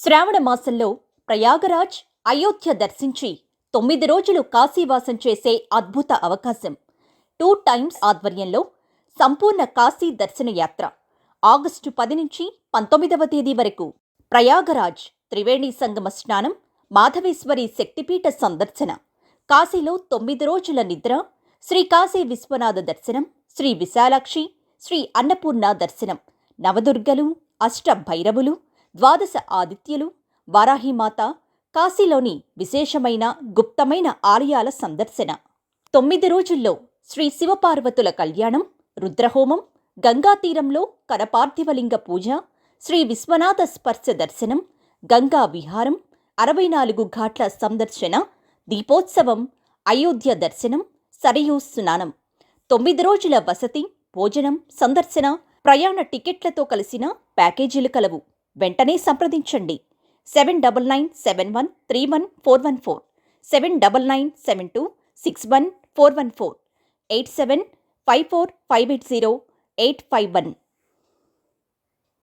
శ్రావణ మాసంలో ప్రయాగరాజ్ అయోధ్య దర్శించి తొమ్మిది రోజులు కాశీవాసం చేసే అద్భుత అవకాశం. టూ టైమ్స్ ఆధ్వర్యంలో సంపూర్ణ కాశీ దర్శన యాత్ర. ఆగస్టు పది నుంచి పంతొమ్మిదవ తేదీ వరకు ప్రయాగరాజ్ త్రివేణి సంగమ స్నానం మాధవేశ్వరి శక్తిపీఠ సందర్శన కాశీలో తొమ్మిది రోజుల నిద్ర శ్రీ కాశీ విశ్వనాథ దర్శనం శ్రీ విశాలాక్షి శ్రీ అన్నపూర్ణ దర్శనం నవదుర్గలు అష్టభైరవులు ద్వాదశ ఆదిత్యులు వారాహిమాత కాశీలోని విశేషమైన గుప్తమైన ఆలయాల సందర్శన. తొమ్మిది రోజుల్లో శ్రీ శివపార్వతుల కళ్యాణం రుద్రహోమం గంగా తీరంలో కరపార్థివలింగ పూజ శ్రీ విశ్వనాథ స్పర్శ దర్శనం గంగా విహారం అరవై నాలుగు ఘాట్ల సందర్శన దీపోత్సవం అయోధ్య దర్శనం సరయూ స్నానం. తొమ్మిది రోజుల వసతి భోజనం సందర్శన ప్రయాణ టికెట్లతో కలిసిన ప్యాకేజీలు కలవు. వెంటనే సంప్రదించండి. Seven double nine seven one three one four one four. Seven double nine seven two six one four one four. Eight seven five four five eight zero eight five one.